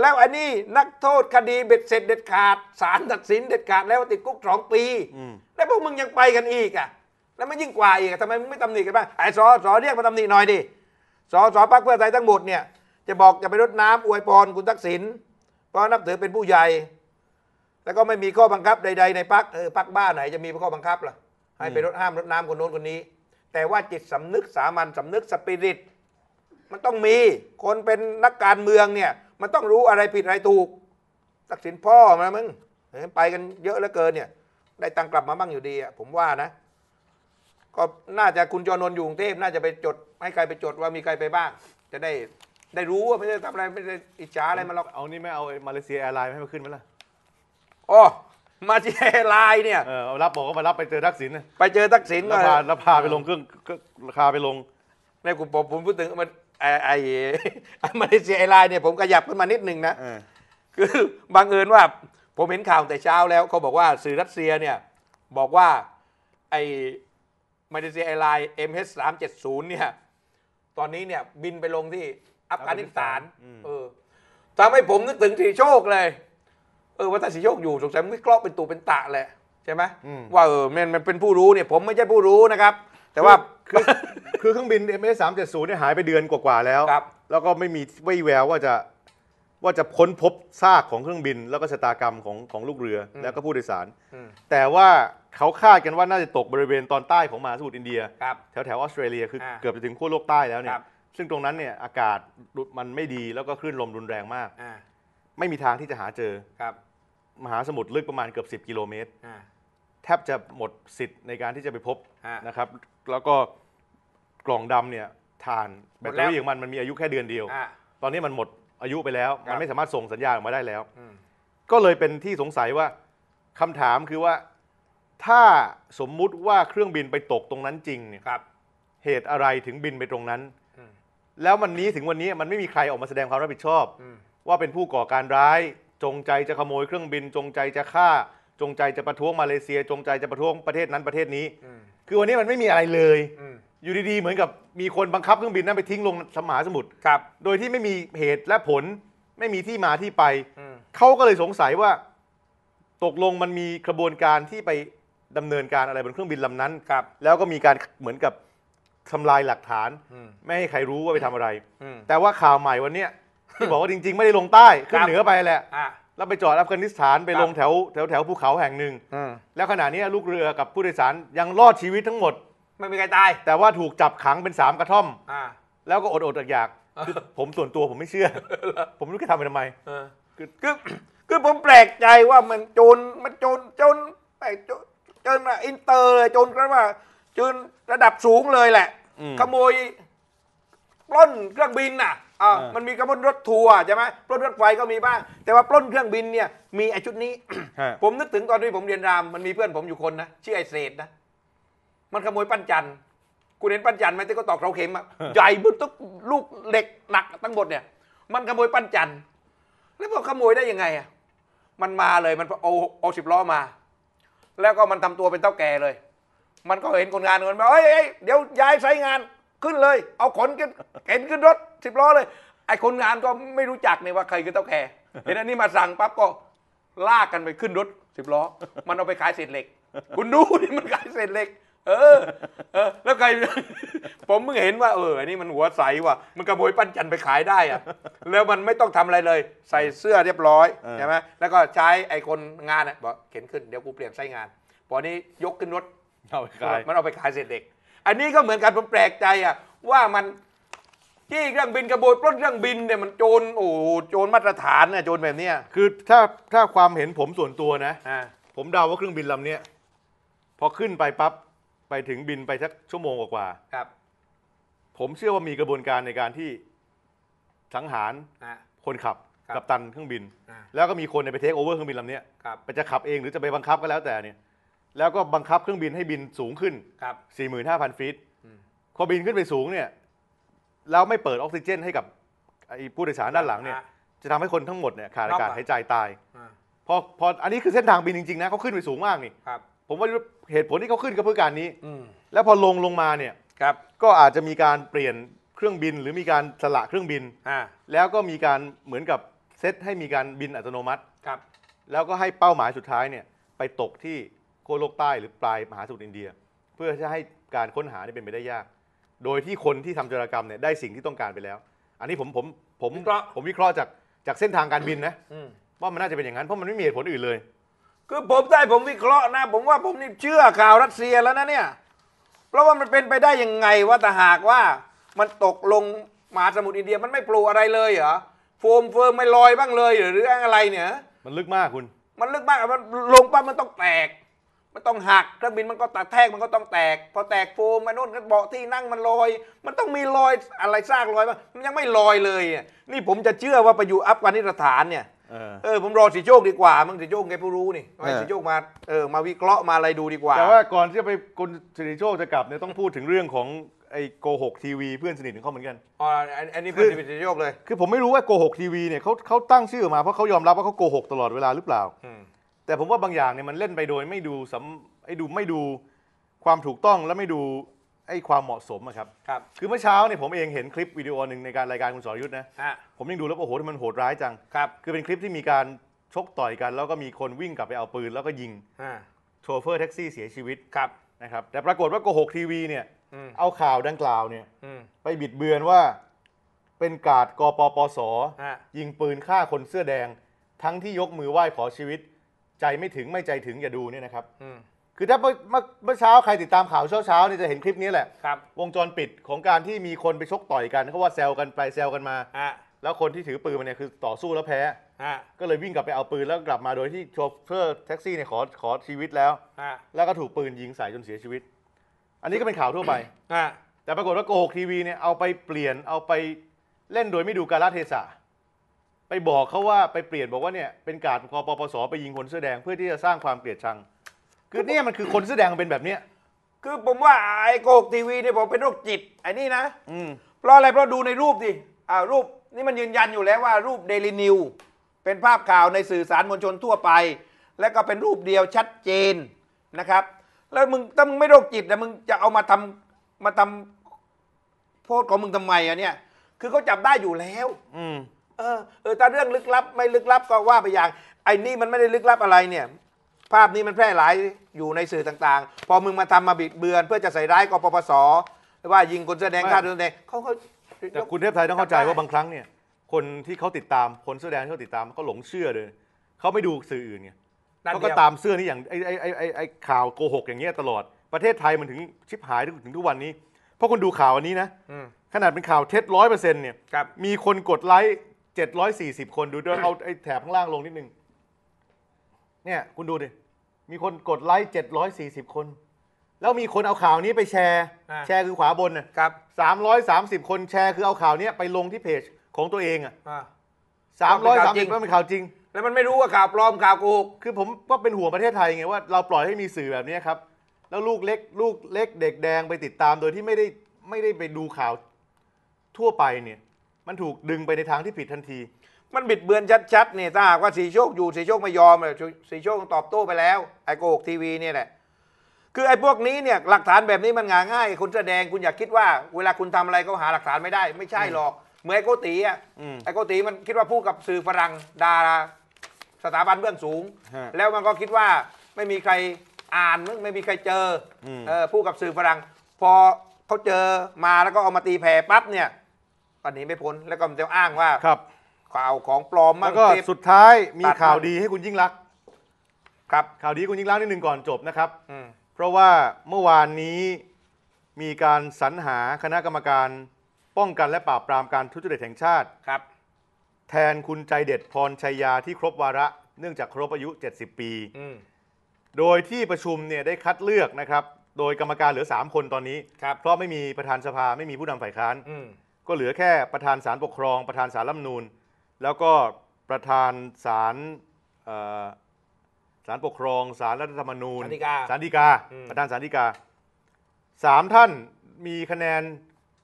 [SPEAKER 2] แล้วอันนี้นักโทษคดีเบ็ดเสร็จเด็ดขาดศาลตัดสินเด็ดขาดแล้วติดคุกสองปี
[SPEAKER 1] อืม
[SPEAKER 2] แล้วพวกมึงยังไปกันอีกอะแล้วมันยิ่งกว่าอีกอะทำไมมึงไม่ตำหนิกันบ้างไอ้สอสอเรียกมาตำหนิหน่อยดิสอสอพักเพื่อไทยทั้งหมดเนี่ยจะบอกจะไปรดน้ำอวยพรคุณทักษิณเพราะนับถือเป็นผู้ใหญ่ แล้วก็ไม่มีข้อบังคับใด ๆ ในพักเออพักบ้านไหนจะมีข้อบังคับล่ะให้ไปรดห้ามรดน้ำคนโน้นคนนี้ แต่ว่าจิตสำนึกสามัญสำนึกสปิริต มันต้องมีคนเป็นนักการเมืองเนี่ย มันต้องรู้อะไรผิดอะไรถูก ตักสินพ่อมามึงเห็นไปกันเยอะเหลือเกินเนี่ย ได้ตังค์กลับมาบ้างอยู่ดีอะผมว่านะ ก็น่าจะคุณจรนนท์อยู่กรุงเทพน่าจะไปจด ให้ใครไปจดว่ามีใครไปบ้าง จะได้ได้รู้ว่าไม่ได้ทำอะไรไม่ได้อิจฉาอะไรมันหรอก
[SPEAKER 1] เอานี่ไม่เอาไอ้มาเลเซียแอร์ไลน์ให้มาขึ้นไหมล่ะ
[SPEAKER 2] อ๋อมาที่ไลน์เนี่ย
[SPEAKER 1] เออเอารับบอกว่ามารับไปเจอทักษิณนะ
[SPEAKER 2] ไปเจอทักษิณ
[SPEAKER 1] แล้ว
[SPEAKER 2] ก็
[SPEAKER 1] พาแล้วพาไปลงเครื่องเครื่องพาไปลง
[SPEAKER 2] ในกลุ่มผมผมพูดถึงมัน ไอ้ไอ้ไอ้มาเลเซียไอไลน์เนี่ยผมขยับขึ้นมานิดหนึ่งนะ
[SPEAKER 1] เออ
[SPEAKER 2] คือบังเอิญว่าผมเห็นข่าวแต่เช้าแล้วเขาบอกว่าสื่อรัสเซียเนี่ยบอกว่าไอ้มาเลเซียไอไลน์ MH 3 7 0 เนี่ยตอนนี้เนี่ยบินไปลงที่อัฟกานิสถานเออทำให้ผมนึกถึงสีโชคเลย เออว่าถ้าสีโชคอยู่สงสัยมันวิเคราะห์เป็นตูเป็นตะแหละใช่ไหม
[SPEAKER 1] อืม
[SPEAKER 2] ว่าเออมันมันเป็นผู้รู้เนี่ยผมไม่ใช่ผู้รู้นะครับ แต่ว่า
[SPEAKER 1] คือคือเครื่องบิน MS 370เนี่ยหายไปเดือนกว่าๆแล้ว
[SPEAKER 2] ครับ
[SPEAKER 1] แล้วก็ไม่มีไม่แววว่าจะว่าจะค้นพบซากของเครื่องบิน แล้วก็ชะตากรรมของของลูกเรือแล้วก็ผู้โดยสาร
[SPEAKER 2] อืม
[SPEAKER 1] แต่ว่าเขาคาดกันว่าน่าจะตกบริเวณตอนใต้ของมหาสมุทรอินเดีย
[SPEAKER 2] ครับ
[SPEAKER 1] แถวแถวออสเตรเลียคือ
[SPEAKER 2] อ่า
[SPEAKER 1] เกือบจะถึงขั้วโลกใต้แล้วเนี่
[SPEAKER 2] ค
[SPEAKER 1] ย
[SPEAKER 2] รับ
[SPEAKER 1] ซึ่งตรงนั้นเนี่ยอากาศมันไม่ดีแล้วก็คลื่นลมรุนแรงมาก
[SPEAKER 2] อ่า
[SPEAKER 1] ไม่มีทางที่จะหาเจอ
[SPEAKER 2] ครับ
[SPEAKER 1] มหาสมุทรลึกประมาณเกือบ 10 กิโลเมตร
[SPEAKER 2] อ่า
[SPEAKER 1] แทบจะหมดสิทธิ์ในการที่จะไปพบ
[SPEAKER 2] ฮะ
[SPEAKER 1] นะครับ แล้วก็ กล่องดำเนี่ยทาน
[SPEAKER 2] ห
[SPEAKER 1] แบ
[SPEAKER 2] ม
[SPEAKER 1] ต
[SPEAKER 2] ด
[SPEAKER 1] เต
[SPEAKER 2] แล้
[SPEAKER 1] อ
[SPEAKER 2] ว
[SPEAKER 1] รี่ของมันมันมีอายุแค่เดือนเดียว
[SPEAKER 2] อ่า
[SPEAKER 1] ตอนนี้มันหมดอายุไปแล้ว
[SPEAKER 2] ครับ
[SPEAKER 1] มันไม่สามารถส่งสัญญาณออกมาได้แล้ว
[SPEAKER 2] อืม
[SPEAKER 1] ก็เลยเป็นที่สงสัยว่าคำถามคือว่า ถ้าสมมุติว่าเครื่องบินไปตกตรงนั้นจริงเนี่ย
[SPEAKER 2] ครับ
[SPEAKER 1] เหตุอะไรถึงบินไปตรงนั้น
[SPEAKER 2] อืม
[SPEAKER 1] แล้ววันนี้ถึงวันนี้มันไม่มีใครออกมาแสดงความรับผิดชอบ
[SPEAKER 2] อืม
[SPEAKER 1] ว่าเป็นผู้ก่อการร้าย จงใจจะขโมยเครื่องบิน จงใจจะฆ่า จงใจจะประท้วงมาเลเซีย จงใจจะประท้วงประเทศนั้นประเทศนี้
[SPEAKER 2] อืม
[SPEAKER 1] คือวันนี้มันไม่มีอะไรเลย
[SPEAKER 2] อืม
[SPEAKER 1] อยู่ดีๆ เหมือนกับมีคนบังคับเครื่องบินนั้นไปทิ้งลงสมหาสมุทร
[SPEAKER 2] ครับ
[SPEAKER 1] โดยที่ไม่มีเหตุและผลไม่มีที่มาที่ไป
[SPEAKER 2] อืม
[SPEAKER 1] เขาก็เลยสงสัยว่า ตกลงมันมีกระบวนการที่ไปดำเนินการอะไรบนเครื่องบินลำนั้น
[SPEAKER 2] ครับ
[SPEAKER 1] แล้วก็มีการเหมือนกับทำลายหลักฐาน
[SPEAKER 2] อืม
[SPEAKER 1] ไม่ให้ใครรู้ว่าไปทำอะไร
[SPEAKER 2] อืม
[SPEAKER 1] แต่ว่าข่าวใหม่วันเนี้ยที่บอกว่าจริง ๆ ไม่ได้ลงใต้ขึ้น
[SPEAKER 2] ครับ
[SPEAKER 1] เหนือไปแหละ
[SPEAKER 2] อ่า
[SPEAKER 1] แล้วไปจอดอัฟกานิสถานไป
[SPEAKER 2] ครับ
[SPEAKER 1] ลงแถวแถวแถวภูเขาแห่งหนึ่ง
[SPEAKER 2] อืม
[SPEAKER 1] แล้วขณะนี้ลูกเรือกับผู้โดยสารยังรอดชีวิตทั้งหมด
[SPEAKER 2] ไม่มีใครตาย
[SPEAKER 1] แต่ว่าถูกจับขังเป็นสามกระท่อม
[SPEAKER 2] อ่า
[SPEAKER 1] แล้วก็อดอดๆอยากๆคือผมส่วนตัวผมไม่เชื่อ ผมไม่รู้จะทำไปทำไม
[SPEAKER 2] เออ
[SPEAKER 1] คือ
[SPEAKER 2] คือคือผมแปลกใจว่ามันโจรมันโจรโจรไอ้โจรโจรอินเตอร์เลยโจรก็ว่าโจรระดับสูงเลยแหละ
[SPEAKER 1] อืม
[SPEAKER 2] ขโมยปล้นเครื่องบินน่ะอ่า
[SPEAKER 1] เออ
[SPEAKER 2] มันมีกระบวนรถทัวร์ใช่ไหมปล้นรถไฟก็มีบ้าง แต่ว่าปล้นเครื่องบินเนี่ยมีไอ้ชุดนี้
[SPEAKER 1] ฮะ
[SPEAKER 2] ผมนึกถึงตอนที่ผมเรียนรามมันมีเพื่อนผมอยู่คนนะชื่อไอเศษนะ มันขโมยปั้นจันทร์คุณเห็นปั้นจันทร์ไหมที่เขาตอกเสาเข็มอะใหญ่บึ้ทุกลูกเหล็กหนักทั้งหมดเนี่ย มันขโมยปั้นจันทร์แล้วพอขโมยได้ยังไงอะมันมาเลยมันเอาเอาสิบล้อมา แล้วก็มันทำตัวเป็นเต้าแก่เลย มันก็เห็นคนงานเงินมาเอ้ยเอ้ยเดี๋ยวย้ายไซต์งานขึ้นเลย เอาขนขึ้นเข็นขึ้นรถสิบล้อเลย ไอ้คนงานก็ไม่รู้จักเนี่ยว่าใครคือเต้าแก่เห็นอันนี้มาสั่งปั๊บก็ลากกันไปขึ้นรถสิบล้อ มันเอาไปขายเศษเหล็ก คุณดูนี่มันขายเศษเหล็ก เออ เออ แล้วใคร ผมเพิ่งเห็นว่าเอออันนี้มันหัวใสว่ะ มันขโมยปั้นจันไปขายได้อะแล้วมันไม่ต้องทำอะไรเลย ใส่เสื้อเรียบร้อย
[SPEAKER 1] เออ
[SPEAKER 2] ใช่ไหมแล้วก็ใช้ไอ้คนงานอะบอกเข็นขึ้นเดี๋ยวกูเปลี่ยนไส้งานพอนี้ยกขึ้นรถ
[SPEAKER 1] เอาไปขาย
[SPEAKER 2] มันเอาไปขายเศษเหล็ก อันนี้ก็เหมือนกันผมแปลกใจอะ ว่ามันจี้เครื่องบินกระโบยปล้นเครื่องบินเนี่ยมันโจรโอ้โหโจรมาตรฐานน่ะโจรแบบเนี้ย
[SPEAKER 1] คือถ้าถ้าความเห็นผมส่วนตัวนะ
[SPEAKER 2] อ่า
[SPEAKER 1] ผมเดาว่าเครื่องบินลำเนี้ยพอขึ้นไปปั๊บ ไปถึงบินไปสักชั่วโมงกว่า
[SPEAKER 2] ครับ
[SPEAKER 1] ๆผมเชื่อว่ามีกระบวนการในการที่สังหาร
[SPEAKER 2] อ่า
[SPEAKER 1] คนขับ
[SPEAKER 2] ครับ
[SPEAKER 1] กับตันเครื่องบิน
[SPEAKER 2] อ่า
[SPEAKER 1] แล้วก็มีคนเนี่ยไปเทคโอเวอร์เครื่องบินลำเนี้ย
[SPEAKER 2] ครับ
[SPEAKER 1] ไปจะขับเองหรือจะไปบังคับก็แล้วแต่เนี่ย แล้วก็บังคับเครื่องบินให้บินสูงขึ้น
[SPEAKER 2] ครับ
[SPEAKER 1] 45,000 ฟีต
[SPEAKER 2] อืม
[SPEAKER 1] พอบินขึ้นไปสูงเนี่ยแล้วไม่เปิดออกซิเจนให้กับไอ้ผู้โดยสารด้านหลังเนี่ย
[SPEAKER 2] อะ
[SPEAKER 1] จะทำให้คนทั้งหมดเนี่ยขาดอากาศ
[SPEAKER 2] น็อกอะ
[SPEAKER 1] หายใจตาย
[SPEAKER 2] อ่า
[SPEAKER 1] พอพออันนี้คือเส้นทางบินจริงๆนะเขาขึ้นไปสูงมากนี่
[SPEAKER 2] ครับ
[SPEAKER 1] ผมว่าเหตุผลที่เขาขึ้นก็เพื่อการนี้
[SPEAKER 2] อืม
[SPEAKER 1] แล้วพอลงลงมาเนี่ย
[SPEAKER 2] ครับ
[SPEAKER 1] ก็อาจจะมีการเปลี่ยนเครื่องบินหรือมีการสละเครื่องบิน
[SPEAKER 2] อ่า
[SPEAKER 1] แล้วก็มีการเหมือนกับเซตให้มีการบินอัตโนมัติ
[SPEAKER 2] ครับ
[SPEAKER 1] แล้วก็ให้เป้าหมายสุดท้ายเนี่ยไปตกที่โคโลกใต้หรือปลายมหาสมุทรอินเดีย เพื่อจะให้การค้นหาเนี่ยเป็นไปได้ยาก โดยที่คนที่ทำจารกรรมเนี่ยได้สิ่งที่ต้องการไปแล้ว อันนี้ผมผมผม
[SPEAKER 2] วิเคราะห์
[SPEAKER 1] ผมวิเคราะห์จากจากเส้นทางการบินนะ
[SPEAKER 2] อืม
[SPEAKER 1] ว่ามันน่าจะเป็นอย่างนั้นเพราะมันไม่มีเหตุผลอื่นเลย
[SPEAKER 2] คือผมได้ผมวิเคราะห์นะ ผมว่าผมนี่เชื่อข่าวรัสเซียแล้วนะเนี่ย เพราะว่ามันเป็นไปได้ยังไงว่าแต่หากว่ามันตกลงมหาสมุทรอินเดียมันไม่ปลูอะไรเลยเหรอโฟมเฟิร์มไม่ลอยบ้างเลยเหรอหรืออะไรเนี่ย
[SPEAKER 1] มันลึกมากคุณ
[SPEAKER 2] มันลึกมากอะมันลงปั๊บมันต้องแตก มันต้องหักเครื่องบินมันก็ตะแทกมันก็ต้องแตก พอแตกโฟมมันโน่นก็เบาะที่นั่งมันลอย มันต้องมีรอยอะไรซากรอยบ้างมันยังไม่ลอยเลยอะนี่ผมจะเชื่อว่าไปอยู่อัฟกานิสถานเนี่ย
[SPEAKER 1] เออ
[SPEAKER 2] เออผมรอสีโชคดีกว่ามึงสีโชคแกผู้รู้นี่ให้
[SPEAKER 1] เออ
[SPEAKER 2] สีโชคมาเออมาวิเคราะห์มาอะไรดูดีกว่า
[SPEAKER 1] แต่ว่าก่อนที่จะไปคุณสิริโชคจะกลับเนี่ยต้องพูดถึงเรื่องของไอ้โกหกทีวีเพื่อนสนิทของเขาเหมือนกัน
[SPEAKER 2] อ๋ออันอันนี้
[SPEAKER 1] คื
[SPEAKER 2] เป็น
[SPEAKER 1] อ
[SPEAKER 2] สีโชคเลย
[SPEAKER 1] คือผมไม่รู้ว่าโกหกทีวีเนี่ยเขาเขาตั้งชื่อออกมาเพราะเขายอมรับว่าเขาโกหกตลอดเวลาหรือเปล่า
[SPEAKER 2] อืม
[SPEAKER 1] แต่ผมว่าบางอย่างเนี่ยมันเล่นไปโดยไม่ดูสำไอ้ดูไม่ดูความถูกต้องและไม่ดู ไอ้ความเหมาะสมอะครับ
[SPEAKER 2] ครับ
[SPEAKER 1] คือเมื่อเช้าเนี่ยผมเองเห็นคลิปวิดีโอหนึ่งในการรายการคุณสรยุทธ์นะ
[SPEAKER 2] ฮะ
[SPEAKER 1] ผมยังดูแล้วโอ้โหที่มันโหดร้ายจัง
[SPEAKER 2] ครับ
[SPEAKER 1] คือเป็นคลิปที่มีการชกต่อยกัน แล้วก็มีคนวิ่งกลับไปเอาปืน แล้วก็ยิง
[SPEAKER 2] อ่า
[SPEAKER 1] โชเฟอร์แท็กซี่เสียชีวิต
[SPEAKER 2] ครับ
[SPEAKER 1] นะครับ แต่ปรากฏว่าโกหกทีวีเนี่ย
[SPEAKER 2] อืม
[SPEAKER 1] เอาข่าวดังกล่าวเนี่ย
[SPEAKER 2] อืม
[SPEAKER 1] ไปบิดเบือนว่าเป็นกาดกปปส
[SPEAKER 2] ฮะ
[SPEAKER 1] ยิงปืนฆ่าคนเสื้อแดง ทั้งที่ยกมือไหว้ขอชีวิต ใจไม่ถึงไม่ใจถึงอย่าดูเนี่ยนะครับ
[SPEAKER 2] อืม
[SPEAKER 1] คือถ้าเมื่อเมื่อเมื่อเช้าใครติดตามข่าวเช้าเช้าๆเนี่ยจะเห็นคลิปนี้แหละ
[SPEAKER 2] ครับ
[SPEAKER 1] วงจรปิดของการที่มีคนไปชกต่อยกันเขาว่าแซวกันไปแซวกันมา
[SPEAKER 2] ฮะ
[SPEAKER 1] แล้วคนที่ถือปืนมาเนี่ยคือต่อสู้แล้วแพ้
[SPEAKER 2] ฮะ
[SPEAKER 1] ก็เลยวิ่งกลับไปเอาปืนแล้วกลับมาโดยที่โชเฟอร์แท็กซี่เนี่ยขอขอชีวิตแล้ว
[SPEAKER 2] ฮะ
[SPEAKER 1] แล้วก็ถูกปืนยิงใส่จนเสียชีวิต อันนี้ก็เป็นข่าวทั่วไป
[SPEAKER 2] ฮะ
[SPEAKER 1] แต่ปรากฏว่าโกหกทีวีเนี่ยเอาไปเปลี่ยนเอาไปเล่นโดยไม่ดูกาลเทศะไปบอกเขาว่าไปเปลี่ยนบอกว่าเนี่ยเป็นการกปปสไปยิงคนเสื้อแดงเพื่อที่จะสร้างความเกลียดชัง คือเนี่ยมันคือคนเสื้อแดงมันเป็นแบบเนี้ย
[SPEAKER 2] คือผมว่าไอ้โกหกทีวีเนี่ยผมเป็นโรคจิตไอ้นี่นะ
[SPEAKER 1] อืม
[SPEAKER 2] เพราะอะไรเพราะดูในรูปดิอ่ารูปนี่มันยืนยันอยู่แล้วว่ารูปเดลินิวเป็นภาพข่าวในสื่อสารมวลชนทั่วไป และก็เป็นรูปเดียวชัดเจนนะครับ แล้วมึงถ้ามึงไม่โรคจิตนะมึงจะเอามาทำมาทำโพสต์ของมึงทำไมอะเนี่ยคือเขาจับได้อยู่แล้ว
[SPEAKER 1] อืม
[SPEAKER 2] เออเออถ้าเรื่องลึกลับไม่ลึกลับก็ว่าไปอย่างไอ้นี่มันไม่ได้ลึกลับอะไรเนี่ย ภาพนี้มันแพร่หลายอยู่ในสื่อต่างๆ พอมึงมาทำมาบิดเบือน เพื่อจะใส่ร้ายกปปสว่ายิงคนแสอแดง
[SPEAKER 1] ไม่
[SPEAKER 2] ฆ่าคนแสอแดงเขาเขา
[SPEAKER 1] แต่คุณเทพไทยต้องเข้าใจว่าบางครั้งเนี่ยคนที่เขาติดตามคนเสื้อแดงที่เขาติดตามเขาหลงเชื่อเลยเขาไม่ดูสื่ออื่นไง
[SPEAKER 2] นั่น
[SPEAKER 1] เขา
[SPEAKER 2] เดี
[SPEAKER 1] ก็
[SPEAKER 2] ยว
[SPEAKER 1] ตามเสื้อนี่อย่างไอ้ไอ้ไอ้ไอ้ไอ้ข่าวโกหกอย่างเงี้ยตลอดประเทศไทยมันถึงชิบหายถึงทุกวันนี้ เพราะคุณดูข่าวอันนี้นะ
[SPEAKER 2] อืม
[SPEAKER 1] ขนาดเป็นข่าวเท็จร้อยเปอร์เซ็นต์เนี่ย
[SPEAKER 2] ครับ
[SPEAKER 1] มีคนกดไลค์เจ็ดร้อยสี่สิบคนดูด้วย เอาไอ้แถบข้างล่างลงนิดนึง เนี่ย คุณดูดิ มีคนกดไลค์เจ็ดร้อยสี่สิบคน แล้วมีคนเอาข่าวนี้ไปแชร์
[SPEAKER 2] อ่า
[SPEAKER 1] แชร์คือขวาบนน่ะ
[SPEAKER 2] ครับ
[SPEAKER 1] สามร้อยสามสิบคนแชร์คือเอาข่าวเนี้ยไปลงที่เพจของตัวเองอะ
[SPEAKER 2] อ่า
[SPEAKER 1] สามร้อย
[SPEAKER 2] เป็
[SPEAKER 1] สานม
[SPEAKER 2] ข่าวจริ
[SPEAKER 1] สิบ
[SPEAKER 2] ง
[SPEAKER 1] ก็เป็นข่าวจริง
[SPEAKER 2] แล้วมันไม่รู้ว่าข่าวปลอมข่าวโกหก
[SPEAKER 1] คือผมก็เป็นห่วงประเทศไทยไงว่าเราปล่อยให้มีสื่อแบบนี้ครับ แล้วลูกเล็กลูกเล็กเด็กแดงไปติดตามโดยที่ไม่ได้ไม่ได้ไปดูข่าวทั่วไปเนี่ย มันถูกดึงไปในทางที่ผิดทันที
[SPEAKER 2] มันบิดเบือนชัดๆเนี่ยถ้าหากว่าสีโชคอยู่สีโชคไม่ยอมเลยสีโชคตอบโต้ไปแล้วไอ้โกหกทีวีเนี่ยแหละคือไอ้พวกนี้เนี่ยหลักฐานแบบนี้มันง่ายง่ายคุณแสดงคุณอย่าคิดว่า เวลาคุณทำอะไรเขาหาหลักฐานไม่ได้ ไม่ใช่หรอกเหมือนไอ้โกตีอะ
[SPEAKER 1] อืม
[SPEAKER 2] ไอ้โกตีมันคิดว่าพูดกับสื่อฝรั่งดาราสถาบันเบื้องสูง
[SPEAKER 1] ฮะ
[SPEAKER 2] แล้วมันก็คิดว่าไม่มีใครอ่านมึงไม่มีใครเจออ
[SPEAKER 1] ม
[SPEAKER 2] เออพูดกับสื่อฝรั่งพอเขาเจอมาแล้วก็เอามาตีแผ่ปั๊บเนี่ยก็หนีไม่พ้นแล้วก็มันจะอ้างว่า
[SPEAKER 1] ครับ
[SPEAKER 2] ข่าวของปลอม
[SPEAKER 1] แล้
[SPEAKER 2] มั่
[SPEAKER 1] ว
[SPEAKER 2] ง
[SPEAKER 1] ก็
[SPEAKER 2] เทป
[SPEAKER 1] สุดท้ายมี
[SPEAKER 2] ตัด
[SPEAKER 1] ข่าว
[SPEAKER 2] มั่ง
[SPEAKER 1] ดีให้คุณยิ่งรักษณ์
[SPEAKER 2] ครับ
[SPEAKER 1] ข่าวดีให้คุณยิ่งรักษณ์นิดหนึ่งก่อนจบนะครับ
[SPEAKER 2] อืม
[SPEAKER 1] เพราะว่าเมื่อวานนี้มีการสรรหาคณะกรรมการป้องกันและปราบปรามการทุจริตแห่งชาติ
[SPEAKER 2] ครับ
[SPEAKER 1] แทนคุณใจเด็ดพรชัยยาที่ครบวาระเนื่องจากครบอายุ 70 ปี
[SPEAKER 2] อืม
[SPEAKER 1] โดยที่ประชุมเนี่ยได้คัดเลือกนะครับ โดยกรรมการเหลือ 3 คนตอนนี้
[SPEAKER 2] ครับ
[SPEAKER 1] เพราะไม่มีประธานสภาไม่มีผู้นำฝ่ายค้าน
[SPEAKER 2] อืม
[SPEAKER 1] ก็เหลือแค่ประธานศาลปกครอง ประธานศาลรัฐธรรมนูญ แล้วก็ประธานศาลเอ่อศาลปกครองศาลรัฐธรรมนูญ
[SPEAKER 2] ศาลฎีกา
[SPEAKER 1] ศาลฎีกา
[SPEAKER 2] อืม
[SPEAKER 1] ประธานศาลฎีกาสามท่านมีคะแนน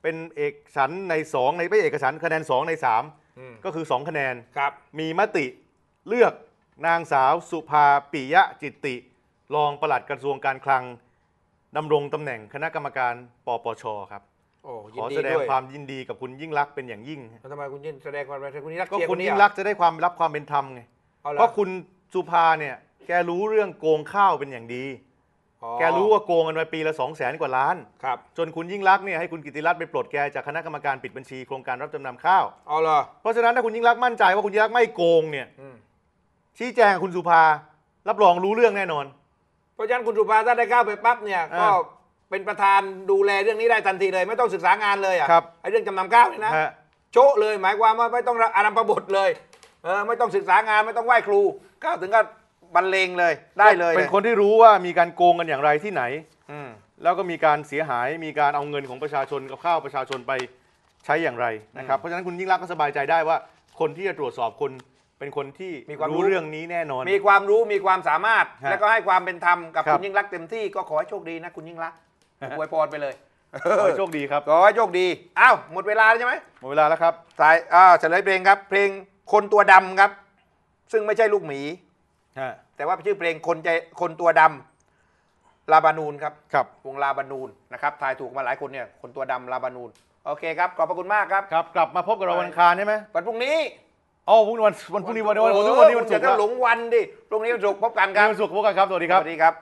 [SPEAKER 1] เป็นเอกฉันท์ในสองในไม่เอกฉันท์คะแนนสองในสาม
[SPEAKER 2] อืม
[SPEAKER 1] ก็คือสองคะแนน
[SPEAKER 2] ครับ
[SPEAKER 1] มีมติเลือกนางสาวสุภาปิยะจิตติ รองปลัดกระทรวงการคลังดำรงตำแหน่งคณะกรรมการปปชครับ
[SPEAKER 2] โอ้
[SPEAKER 1] ข
[SPEAKER 2] ยิน
[SPEAKER 1] อ
[SPEAKER 2] ดี
[SPEAKER 1] แสดง
[SPEAKER 2] ด้วย
[SPEAKER 1] ความยินดีกับคุณยิ่งรักษณ์เป็นอย่างยิ่ง
[SPEAKER 2] แล้วทำไมคุณยินแสดงความเป็นคุณยิ่งรักษณ์
[SPEAKER 1] ก็
[SPEAKER 2] เชียร์
[SPEAKER 1] คุณ
[SPEAKER 2] นนี้
[SPEAKER 1] ยิ่ง
[SPEAKER 2] เหรอ
[SPEAKER 1] รักษณ์จะได้ความรับความเป็นธรรมไง
[SPEAKER 2] เอาเหรอ
[SPEAKER 1] เพราะคุณสุภาเนี่ยแกรู้เรื่องโกงข้าวเป็นอย่างดี
[SPEAKER 2] อ๋อ
[SPEAKER 1] แกรู้ว่าโกงกันไปปีละสองแสนกว่าล้าน
[SPEAKER 2] ครับ
[SPEAKER 1] จนคุณยิ่งรักษณ์เนี่ยให้คุณกิติรัตน์ไปปลดแกจากคณะกรรมการปิดบัญชีโครงการรับจำนำข้าว
[SPEAKER 2] เอาเหรอ
[SPEAKER 1] เพราะฉะนั้นถ้าคุณยิ่งรักษณ์มั่นใจว่าคุณยิ่งรักษณ์ไม่โกงเนี่ย
[SPEAKER 2] อืม
[SPEAKER 1] ชี้แจงกับคุณสุภารับรองรู้เรื่องแน่นอน
[SPEAKER 2] เพราะฉะนั้นคุณสุภาถ้าได้เข้าไปปั๊บเนี่ย
[SPEAKER 1] อ่า
[SPEAKER 2] ก็ เป็นประธานดูแลเรื่องนี้ได้ทันทีเลยไม่ต้องศึกษางานเลยอะ
[SPEAKER 1] ครับ
[SPEAKER 2] ไอ้เรื่องจำนำข้าวเนี่ยนะ
[SPEAKER 1] ฮะ
[SPEAKER 2] โชะเลยหมายความว่าไม่ต้องอารัมพบทเลยเออไม่ต้องศึกษางานไม่ต้องไหว้ครูก้าวถึงก็บรรเลงเลยได้เลย
[SPEAKER 1] เป็นคนที่รู้ว่ามีการโกงกันอย่างไรที่ไหน
[SPEAKER 2] อืม
[SPEAKER 1] แล้วก็มีการเสียหายมีการเอาเงินของประชาชนกับข้าวประชาชนไปใช้อย่างไรนะครับ เพราะฉะนั้นคุณยิ่งรักษณ์ก็สบายใจได้ว่า คนที่จะตรวจสอบคุณเป็นคนที่
[SPEAKER 2] มีความรู้
[SPEAKER 1] รู้ เรื่องนี้แน่นอน
[SPEAKER 2] มีความรู้มีความสามารถ
[SPEAKER 1] ฮะ
[SPEAKER 2] แล้วก็ให้ความเป็นธรรมกับ
[SPEAKER 1] ครับ
[SPEAKER 2] คุณยิ่งรักษณ์เต็มที่ก็ขอให้โชคดีนะคุณยิ่งรักษณ์ อวยพรไปเลย
[SPEAKER 1] ขอให้โชคดีครับ
[SPEAKER 2] ขอให้โชคดีอ้าวหมดเวลาแล้วใช่ไหม
[SPEAKER 1] หมดเวลาแล้วครับ
[SPEAKER 2] สายอ่าเฉลยเพลงครับ เพลงคนตัวดำครับ ซึ่งไม่ใช่ลูกหมี
[SPEAKER 1] ฮะ
[SPEAKER 2] แต่ว่าชื่อเพลงคนใจคนตัวดำลาบานูนครับ
[SPEAKER 1] ครับ
[SPEAKER 2] วงลาบานูนนะครับทายถูกมาหลายคนเนี่ย คนตัวดำลาบานูน โอเคครับ ขอบพระคุณมากครับ
[SPEAKER 1] ครับ กลับมาพบกับเราวันอังคารใช่ไหม
[SPEAKER 2] วันพรุ่งนี้
[SPEAKER 1] อ๋อพรุ่งนี้วันวันพรุ่งนี้วันวันวันวันนี้วันศุกร์
[SPEAKER 2] เดี๋ยว
[SPEAKER 1] ค
[SPEAKER 2] ก็
[SPEAKER 1] รับ
[SPEAKER 2] หลงวันดิพรุ่งนี้วันศุกร์พบกันครับ
[SPEAKER 1] วันศุกร์พบกันครับ สวัสดีครับ
[SPEAKER 2] สวัสดีครับ